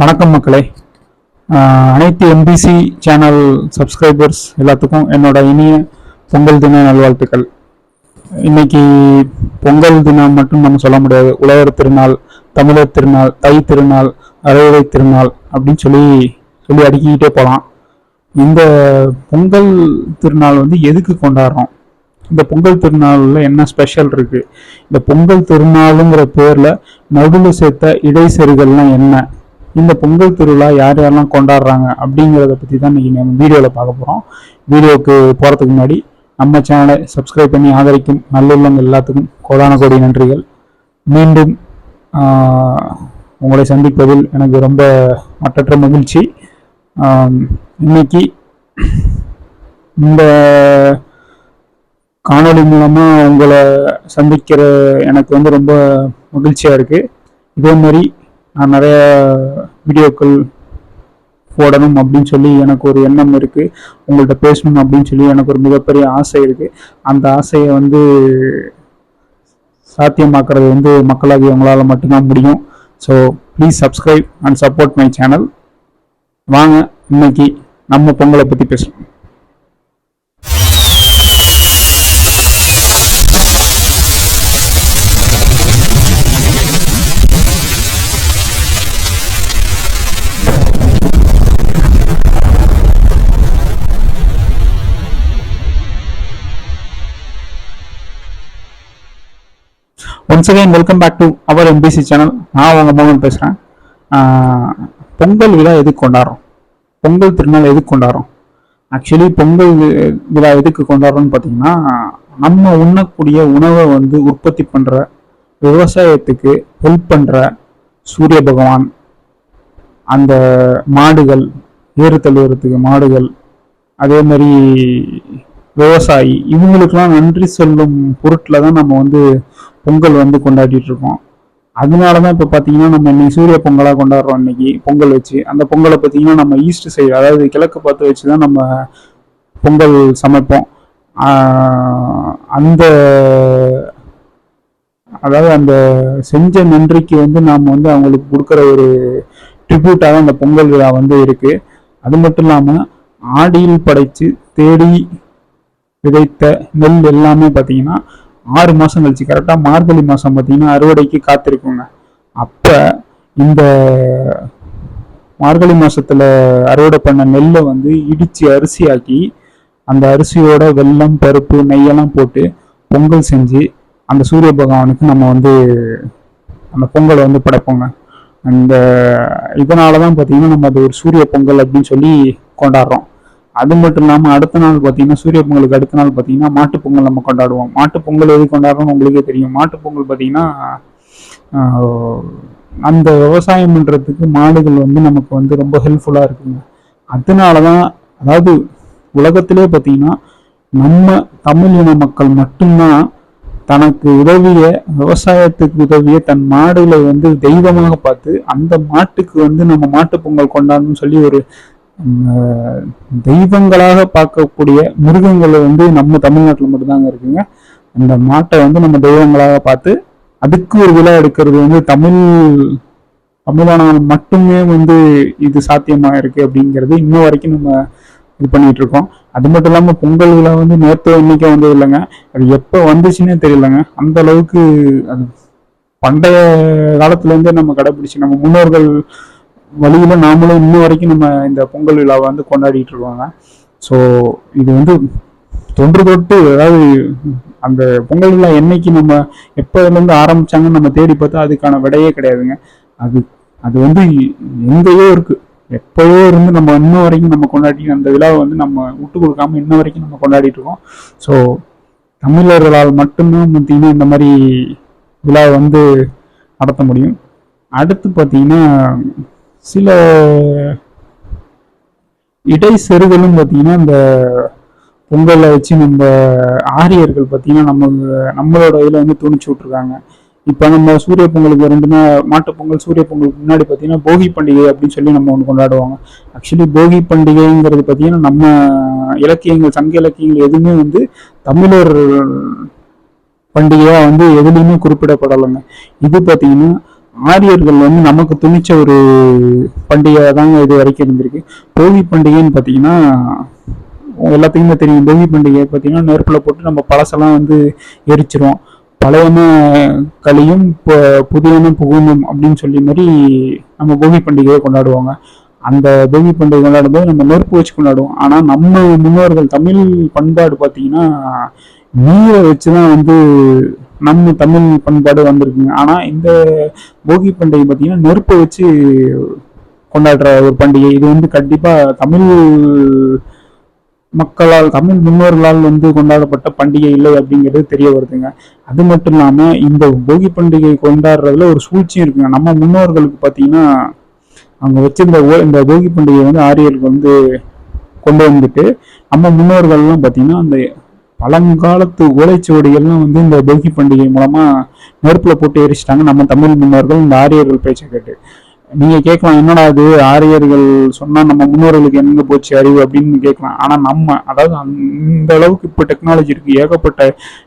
வணக்கம் மக்களே. அனைத்து எம்பிசி சேனல் சப்ஸ்கிரைபர்ஸ் எல்லாத்துக்கும் என்னோட இனிய பொங்கல் தின நல்வாழ்த்துக்கள். இன்னைக்கு பொங்கல் தினம் மட்டும் நம்ம சொல்ல முடியாது. உழவர் திருநாள் தமிழர் திருநாள் தை திருநாள் அறுவடை திருநாள் அப்படின்னு சொல்லி சொல்லி அடுக்கிக்கிட்டே போகலாம் இந்த பொங்கல் திருநாள் வந்து எதுக்கு கொண்டாடுறோம்? இந்த பொங்கல் திருநாளில் என்ன ஸ்பெஷல் இருக்குது இந்த பொங்கல் திருநாளுங்கிற பேரில் நடுவில் சேர்த்த இடைசெருகள்லாம் என்ன? இந்த பொங்கல் திருவிழா யார் யாரெல்லாம் கொண்டாடுறாங்க அப்படிங்கிறத பற்றி தான் இன்னைக்கு நம்ம வீடியோவில் பார்க்க போகிறோம் வீடியோவுக்கு போகிறதுக்கு முன்னாடி நம்ம சேனலை சப்ஸ்கிரைப் பண்ணி ஆதரிக்கும் நல்லுள்ளங்கள் எல்லாத்துக்கும் கோடான கோடி நன்றிகள். மீண்டும் உங்களை சந்திப்பதில் எனக்கு ரொம்ப மட்டற்ற மகிழ்ச்சி. இன்னைக்கு இந்த காணொளி மூலமாக உங்களை சந்திக்கிற எனக்கு வந்து ரொம்ப மகிழ்ச்சியாக இருக்குது இதே மாதிரி நான் நிறைய வீடியோக்கள் போடணும் அப்படின்னு சொல்லி எனக்கு ஒரு எண்ணம் இருக்கு. உங்கள்கிட்ட பேசணும் அப்படின்னு சொல்லி எனக்கு ஒரு மிகப்பெரிய ஆசை இருக்கு. அந்த ஆசையை வந்து சாத்தியமாக்குறது வந்து மக்களாகிய உங்களால் மட்டும்தான் முடியும். So please subscribe and support my channel வாங்க இன்னைக்கு நம்ம பொங்கலை பற்றி பேசுவோம் once again welcome back to our MBC channel நான் உங்கள் மோகன் பேசுகிறேன் பொங்கல் விழா எதுக்கு கொண்டாடுறோம்? பொங்கல் திருநாள் எதுக்கு கொண்டாடுறோம்? ஆக்சுவலி பொங்கல் விழா எதுக்கு கொண்டாடுறோம்னு பார்த்தீங்கன்னா நம்ம உண்ணக்கூடிய உணவை வந்து உற்பத்தி பண்ணுற விவசாயத்துக்கு ஹெல்ப் பண்ணுற சூரிய பகவான் அந்த மாடுகள் ஏறு தழுவுறதுக்கு மாடுகள் அதே மாதிரி விவசாயி. இவங்களுக்கெல்லாம் நன்றி சொல்லும் பொருட்டில் தான் நம்ம வந்து பொங்கல் வந்து கொண்டாடிட்டு இருக்கோம் அதனால தான் இப்போ பார்த்தீங்கன்னா நம்ம இன்னைக்கு சூரிய பொங்கலாக கொண்டாடுறோம் இன்னைக்கு பொங்கல் வச்சு. அந்த பொங்கலை பார்த்தீங்கன்னா நம்ம ஈஸ்ட் சைடு அதாவது கிழக்கு பார்த்து வச்சு தான் நம்ம பொங்கல் சமைப்போம். அந்த அதாவது அந்த செஞ்ச நன்றிக்கு வந்து நாம் வந்து அவங்களுக்கு கொடுக்குற ஒரு ட்ரிபியூட்டாக தான் அந்த பொங்கல் விழா வந்து இருக்குது அது மட்டும் இல்லாமல் ஆடியில் படைத்து தேடி விதைத்த நெல் எல்லாமே பார்த்தீங்கன்னா ஆறு மாதம் கழிச்சு கரெக்டாக மார்கழி மாதம் பார்த்தீங்கன்னா அறுவடைக்கு காத்திருக்குங்க. அப்போ இந்த மார்கழி மாதத்தில் அறுவடை பண்ண நெல்லை வந்து இடிச்சு அரிசியாக்கி அந்த அரிசியோட வெல்லம் பருப்பு நெய்யெல்லாம் போட்டு பொங்கல் செஞ்சு அந்த சூரிய பகவானுக்கு நம்ம வந்து அந்த பொங்கலை வந்து படைப்போங்க. அந்த இதனால தான் பார்த்தீங்கன்னா நம்ம அது ஒரு சூரிய பொங்கல் அப்படின்னு சொல்லி கொண்டாடுறோம். அது மட்டும் இல்லாமல் அடுத்த நாள் பார்த்தீங்கன்னா சூரிய பொங்கலுக்கு அடுத்த நாள் பார்த்தீங்கன்னா மாட்டுப் பொங்கல் நம்ம கொண்டாடுவோம். மாட்டுப்பொங்கல் எது கொண்டாடுறோம்னு உங்களுக்கே தெரியும். மாட்டுப் பொங்கல் பார்த்தீங்கன்னா ஆஹ், அந்த விவசாயம் பண்ணுறதுக்கு மாடுகள் வந்து நமக்கு வந்து ரொம்ப ஹெல்ப்ஃபுல்லாக இருக்குங்க. அதனால தான் அதாவது உலகத்திலே பார்த்தீங்கன்னா நம்ம தமிழ் இன மக்கள் மட்டும்தான் தனக்கு உதவிய விவசாயத்துக்கு உதவிய தன் மாடுகளை வந்து தெய்வமாக பார்த்து அந்த மாட்டுக்கு வந்து நம்ம மாட்டுப் பொங்கல் கொண்டாடணும்னு சொல்லி ஒரு தெய்வங்களாக பார்க்கக்கூடிய மிருகங்கள் வந்து நம்ம தமிழ்நாட்டில் மட்டும்தாங்க இருக்குங்க. அந்த மாட்டை வந்து நம்ம தெய்வங்களாக பார்த்து அதுக்கு ஒரு விழா எடுக்கிறது வந்து தமிழ் தமிழானால் மட்டுமே வந்து இது சாத்தியமாக இருக்குது அப்படிங்கிறது இன்ன வரைக்கும் நம்ம இது பண்ணிட்டு இருக்கோம். அது மட்டும் இல்லாமல் பொங்கல் விழா வந்து நேற்று இன்னைக்கு வந்தது இல்லைங்க அது எப்போ வந்துச்சுன்னே தெரியலங்க. அந்த அளவுக்கு அது பண்டைய காலத்துலேருந்தே நம்ம கடைப்பிடிச்சு நம்ம முன்னோர்கள் வழியில் நாமளும் இன்ன வரைக்கும் நம்ம இந்த பொங்கல் விழாவை வந்து கொண்டாடிட்டு இருக்கோங்க. ஸோ இது வந்து தொன்று தொட்டு அதாவது அந்த பொங்கல் விழா என்னைக்கு நம்ம எப்போதுலேருந்து ஆரம்பிச்சாங்கன்னு நம்ம தேடி பார்த்தா அதுக்கான விடையே கிடையாதுங்க. அது அது வந்து எங்கேயோ இருக்கு. எப்பயோ இருந்து நம்ம இன்ன வரைக்கும் நம்ம கொண்டாடி அந்த விழாவை வந்து நம்ம விட்டு கொடுக்காம இன்ன வரைக்கும் நம்ம கொண்டாடிட்டு இருக்கோம். ஸோ தமிழர்களால் மட்டும்தான் பார்த்தீங்கன்னா இந்த மாதிரி விழாவை வந்து நடத்த முடியும். அடுத்து பார்த்தீங்கன்னா சில இடை இடைசெருகளும் பார்த்தீங்கன்னா இந்த பொங்கலை வச்சு நம்ம ஆரியர்கள் பார்த்தீங்கன்னா நம்ம நம்மளோட இதில் வந்து துணிச்சு விட்ருக்காங்க இப்போ நம்ம சூரிய பொங்கலுக்கு ரெண்டு நாள் மாட்டுப் பொங்கல் சூரிய பொங்கலுக்கு முன்னாடி பார்த்தீங்கன்னா போகி பண்டிகை அப்படின்னு சொல்லி நம்ம ஒன்று கொண்டாடுவாங்க. ஆக்சுவலி போகி பண்டிகைங்கிறது பார்த்தீங்கன்னா நம்ம இலக்கியங்கள் சங்க இலக்கியங்கள் எதுவுமே வந்து தமிழர் பண்டிகையாக வந்து எதுலேயுமே குறிப்பிடப்படலைங்க. இது பார்த்தீங்கன்னா ஆரியர்கள் வந்து நமக்கு துணிச்ச ஒரு பண்டிகை தாங்க இது வரைக்கும் இருந்திருக்கு. போகி பண்டிகைன்னு பார்த்தீங்கன்னா எல்லாத்துக்குமே தெரியும். போகி பண்டிகை பார்த்தீங்கன்னா நெருப்பில் போட்டு நம்ம பழசெல்லாம் வந்து எரிச்சிருவோம். பழையன கலியும் இப்போ புதியன புகுமும் அப்படின்னு சொல்லி மாதிரி நம்ம போகி பண்டிகையை கொண்டாடுவாங்க. அந்த போகி பண்டிகை கொண்டாடும்போது நம்ம நெருப்பு வச்சு கொண்டாடுவோம். ஆனால் நம்ம முன்னோர்கள் தமிழ் பண்பாடு பார்த்தீங்கன்னா நீரை வச்சு தான் வந்து நம்ம தமிழ் பண்பாடு வந்திருக்குங்க ஆனால் இந்த போகி பண்டிகை பார்த்தீங்கன்னா நெருப்பை வச்சு கொண்டாடுற ஒரு பண்டிகை. இது வந்து கண்டிப்பாக தமிழ் மக்களால் தமிழ் முன்னோர்களால் வந்து கொண்டாடப்பட்ட பண்டிகை இல்லை அப்படிங்கிறது தெரிய வருதுங்க. அது மட்டும் இல்லாமல் இந்த போகி பண்டிகை கொண்டாடுறதுல ஒரு சூழ்ச்சியும் இருக்குங்க. நம்ம முன்னோர்களுக்கு பார்த்தீங்கன்னா அவங்க வச்சிருந்த ஓ இந்த போகி பண்டிகை வந்து ஆரியர்கள் வந்து கொண்டு வந்துட்டு நம்ம முன்னோர்கள்லாம் பார்த்தீங்கன்னா அந்த பழங்காலத்து ஓலைச்சுவடிகள்லாம் வந்து இந்த போகி பண்டிகை மூலமா நெருப்புல போட்டு எரிச்சிட்டாங்க நம்ம தமிழ் முன்னோர்கள் இந்த ஆரியர்கள் பேச்சை கேட்டு. நீங்க கேட்கலாம் என்னடா அது ஆரியர்கள் சொன்னா நம்ம முன்னோர்களுக்கு எங்க போச்சு அறிவு அப்படின்னு கேட்கலாம். ஆனா நம்ம அதாவது அந்த அளவுக்கு இப்போ டெக்னாலஜி இருக்கு. ஏகப்பட்ட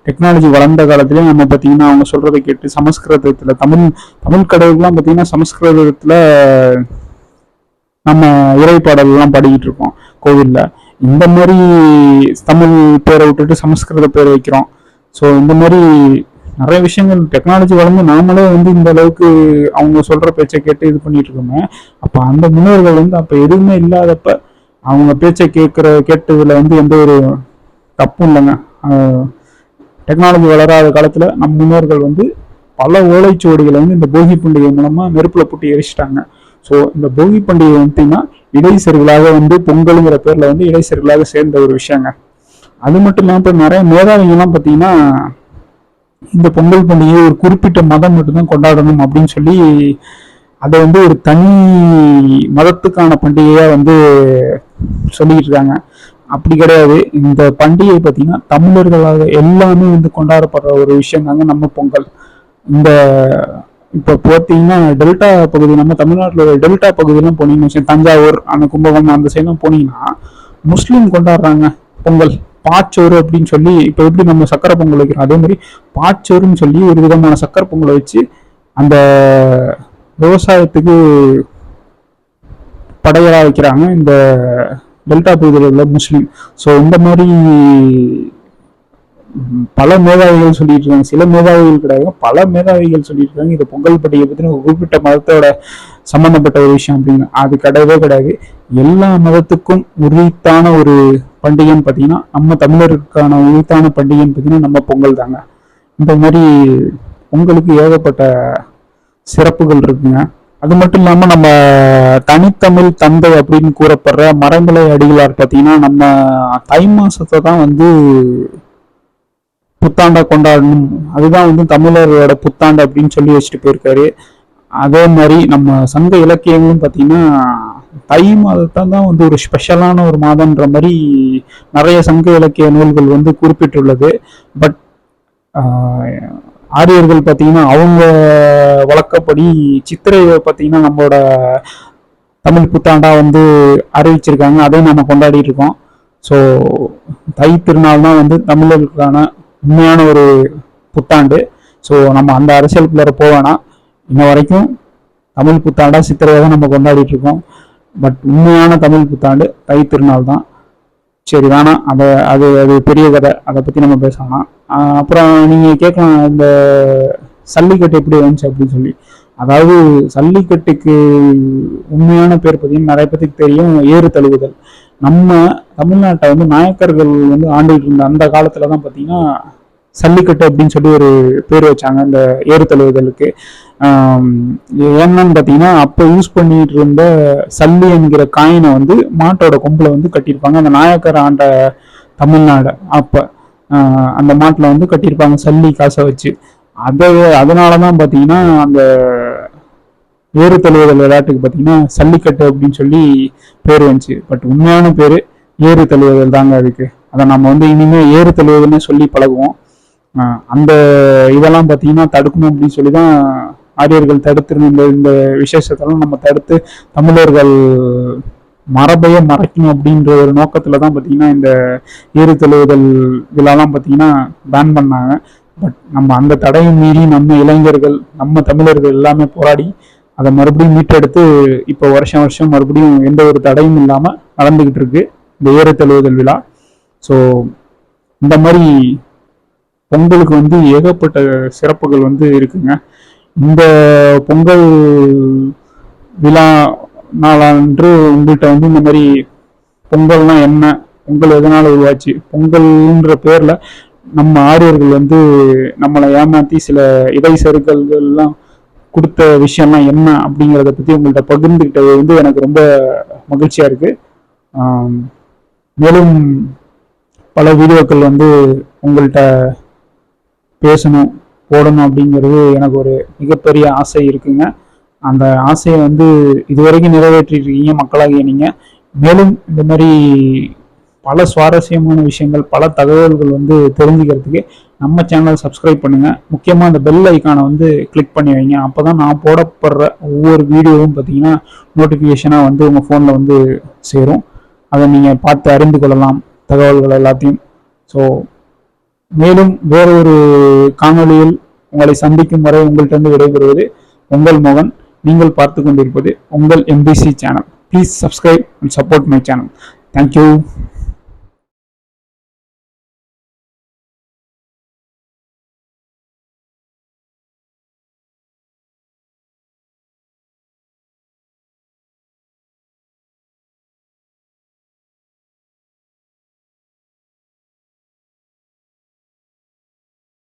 டெக்னாலஜி வளர்ந்த காலத்திலே நம்ம பார்த்தீங்கன்னா அவங்க சொல்றதை கேட்டு சமஸ்கிருதத்துல தமிழ் தமிழ் கடவுள்லாம் பார்த்தீங்கன்னா சமஸ்கிருதத்துல நம்ம இறைப்பாடல் எல்லாம் பாடிக்கிட்டு இருக்கோம் கோவில்ல. இந்த மாதிரி தமிழ் பேரை விட்டுட்டு சமஸ்கிருத பேரை வைக்கிறோம். ஸோ இந்த மாதிரி நிறைய விஷயங்கள் டெக்னாலஜி வளர்ந்து நாமளே வந்து இந்த அளவுக்கு அவங்க சொல்ற பேச்சை கேட்டு இது பண்ணிட்டு இருக்கோமே. அப்போ அந்த முன்னோர்கள் வந்து அப்போ எதுவுமே இல்லாதப்ப அவங்க பேச்சை கேட்குற கேட்டதில் வந்து எந்த ஒரு தப்பும் இல்லைங்க. டெக்னாலஜி வளராத காலத்தில் நம் முன்னோர்கள் வந்து பல ஓலைச்சுவடிகளை வந்து இந்த போகி பண்டிகை மூலமாக நெருப்பில் போட்டு எரிச்சிட்டாங்க. ஸோ இந்த போகி பண்டிகை வந்துட்டீங்கன்னா இடைச்செருகளாக வந்து பொங்கலுங்கிற பேரில் வந்து இடைச்செருகளாக சேர்ந்த ஒரு விஷயங்க. அது மட்டும் இல்லாமல் இப்போ நிறைய மேதாவிங்கெல்லாம் பார்த்தீங்கன்னா இந்த பொங்கல் பண்டிகையை ஒரு குறிப்பிட்ட மதம் மட்டும்தான் கொண்டாடணும் அப்படின்னு சொல்லி அதை வந்து ஒரு தனி மதத்துக்கான பண்டிகையாக வந்து சொல்லிக்கிட்டு இருக்காங்க. அப்படி கிடையாது. இந்த பண்டிகை பார்த்தீங்கன்னா தமிழர்களாக எல்லாமே வந்து கொண்டாடப்படுற ஒரு விஷயம் தாங்க நம்ம பொங்கல். இந்த இப்போ பார்த்தீங்கன்னா டெல்டா பகுதி நம்ம தமிழ்நாட்டில் ஒரு டெல்டா பகுதியெல்லாம் போனீங்கன்னு தஞ்சாவூர் அந்த கும்பகோணம் அந்த சைடெலாம் போனீங்கன்னா முஸ்லீம் கொண்டாடுறாங்க பொங்கல் பாச்சோறு அப்படின்னு சொல்லி இப்போ எப்படி நம்ம சக்கரை பொங்கல் வைக்கிறோம் அதே மாதிரி பாச்சோறுன்னு சொல்லி ஒரு விதமான சக்கரை பொங்கலை வச்சு அந்த விவசாயத்துக்கு படையலாக வைக்கிறாங்க இந்த டெல்டா பகுதியில் உள்ள முஸ்லீம். ஸோ இந்த மாதிரி பல மேதாவிகள் சொல்லிட்டு இருக்காங்க சில மேதாவிகள் கிடையாது பல மேதாவிகள் சொல்லிட்டு இருக்காங்க இந்த பொங்கல் பண்டிகை பத்தின ஒரு குறிப்பிட்ட மதத்தோட சம்பந்தப்பட்ட ஒரு விஷயம் அப்படின்னு. அது கிடையவே கிடையாது. எல்லா மதத்துக்கும் உரித்தான ஒரு பண்டிகைன்னு பார்த்தீங்கன்னா நம்ம தமிழருக்கான உரித்தான பண்டிகைன்னு பார்த்தீங்கன்னா நம்ம பொங்கல் தாங்க. இந்த மாதிரி பொங்கலுக்கு ஏகப்பட்ட சிறப்புகள் இருக்குங்க. அது மட்டும் இல்லாமல் நம்ம தனித்தமிழ் தந்தை அப்படின்னு கூறப்படுற மரங்களை அடிகளார் பார்த்தீங்கன்னா நம்ம தை மாசத்தை தான் வந்து புத்தாண்டா கொண்டாடணும். அதுதான் வந்து தமிழர்களோட புத்தாண்டு அப்படின்னு சொல்லி வச்சுட்டு போயிருக்காரு. அதே மாதிரி நம்ம சங்க இலக்கியங்களும் பார்த்தீங்கன்னா தை மாதத்தை தான் வந்து ஒரு ஸ்பெஷலான ஒரு மாதம்ன்ற மாதிரி நிறைய சங்க இலக்கிய நூல்கள் வந்து குறிப்பிட்டுள்ளது. பட் ஆரியர்கள் பார்த்தீங்கன்னா அவங்க வழக்கப்படி சித்திரை பார்த்தீங்கன்னா நம்மளோட தமிழ் புத்தாண்டா வந்து அறிவிச்சிருக்காங்க. அதையும் நம்ம கொண்டாடிட்டு இருக்கோம். ஸோ தை திருநாள் தான் வந்து தமிழர்களுக்கான உண்மையான ஒரு புத்தாண்டு. ஸோ நம்ம அந்த அரசியலுக்குள்ளார போவேனா இன்ன வரைக்கும் தமிழ் புத்தாண்டாக சித்திரையாக தான் நம்ம கொண்டாடிட்டு இருக்கோம் பட் உண்மையான தமிழ் புத்தாண்டு தை திருநாள் தான். சரி வேணாம். அதை அது அது பெரிய கதை. அதை பற்றி நம்ம பேசலாம். அப்புறம் நீங்கள் கேட்கலாம் இந்த சல்லிக்கட்டு எப்படி வந்துச்சு அப்படின்னு சொல்லி. அதாவது சல்லிக்கட்டுக்கு உண்மையான பேர் பார்த்தீங்கன்னா நிறைய பேத்துக்கு தெரியும் ஏறு தழுவுதல். நம்ம தமிழ்நாட்டை வந்து நாயக்கர்கள் வந்து ஆண்டுகிட்டு இருந்த அந்த காலத்துல தான் பார்த்தீங்கன்னா சல்லிக்கட்டு அப்படின்னு சொல்லி ஒரு பேர் வச்சாங்க இந்த ஏறு தழுவுதலுக்கு. என்னன்னு பார்த்தீங்கன்னா அப்போ யூஸ் பண்ணிட்டு இருந்த சல்லி என்கிற காயினை வந்து மாட்டோட கொம்பில் வந்து கட்டியிருப்பாங்க. அந்த நாயக்கர் ஆண்ட தமிழ்நாடு அப்போ அந்த மாட்டில் வந்து கட்டியிருப்பாங்க சல்லி காசை வச்சு. அதை அதனால தான் பார்த்தீங்கன்னா அந்த ஏறு தழுவுதல் விளையாட்டுக்கு பார்த்தீங்கன்னா சல்லிக்கட்டு அப்படின்னு சொல்லி பேர் வந்துச்சு. பட் உண்மையான பேர் ஏறு தழுவுதல் தாங்க அதுக்கு. அதை நம்ம வந்து இனிமேல் ஏறு தழுவுதல்னு சொல்லி பழகுவோம். அந்த இதெல்லாம் பார்த்தீங்கன்னா தடுக்கணும் அப்படின்னு சொல்லி தான் ஆரியர்கள் தடுத்திருந்த இந்த இந்த விசேஷத்தெல்லாம் நம்ம தடுத்து தமிழர்கள் மரபையை மறைக்கணும் அப்படின்ற ஒரு நோக்கத்தில் தான் பார்த்தீங்கன்னா இந்த ஏறு தழுவுதல் இதெல்லாம் பார்த்தீங்கன்னா பேன் பண்ணாங்க. பட் நம்ம அந்த தடையை மீறி நம்ம இளைஞர்கள் நம்ம தமிழர்கள் எல்லாமே போராடி அதை மறுபடியும் மீட்டெடுத்து இப்போ வருஷம் வருஷம் மறுபடியும் எந்த ஒரு தடையும் இல்லாமல் நடந்துக்கிட்டு இருக்கு. இந்த ஏறுதழுவுதல் விழா. ஸோ இந்த மாதிரி பொங்கலுக்கு வந்து ஏகப்பட்ட சிறப்புகள் வந்து இருக்குங்க. இந்த பொங்கல் விழா நாளன்று உங்கள்கிட்ட வந்து இந்த மாதிரி பொங்கல்னா என்ன? பொங்கல் எதனால உருவாச்சு? பொங்கல்ன்ற பேர்ல நம்ம ஆரியர்கள் வந்து நம்மளை ஏமாற்றி சில இடை சறுக்கல்கள்லாம் கொடுத்த விஷயம்லாம் என்ன அப்படிங்கிறத பற்றி உங்கள்கிட்ட பகிர்ந்துக்கிட்டது வந்து எனக்கு ரொம்ப மகிழ்ச்சியாக இருக்குது மேலும் பல வீடியோக்கள் வந்து உங்கள்கிட்ட பேசணும் போடணும் அப்படிங்கிறது எனக்கு ஒரு மிகப்பெரிய ஆசை இருக்குங்க. அந்த ஆசையை வந்து இதுவரைக்கும் நிறைவேற்றிருக்கீங்க மக்களாகிய நீங்கள் மேலும் இந்த மாதிரி பல சுவாரஸ்யமான விஷயங்கள் பல தகவல்கள் வந்து தெரிஞ்சுக்கிறதுக்கு நம்ம சேனலை சப்ஸ்கிரைப் பண்ணுங்க. முக்கியமாக அந்த பெல் ஐக்கானை வந்து கிளிக் பண்ணி வைங்க. அப்போ தான் நான் போடப்படுற ஒவ்வொரு வீடியோவும் பார்த்தீங்கன்னா நோட்டிஃபிகேஷனாக வந்து உங்கள் ஃபோனில் வந்து சேரும். அதை நீங்கள் பார்த்து அறிந்து கொள்ளலாம். தகவல்கள் எல்லாத்தையும். ஸோ மேலும் வேறொரு காணொளியில் உங்களை சந்திக்கும் வரை உங்கள்கிட்ட விடைபெறுவது உங்கள் மோகன். நீங்கள் பார்த்து கொண்டிருப்பது உங்கள் MBC channel please subscribe and support my channel thank you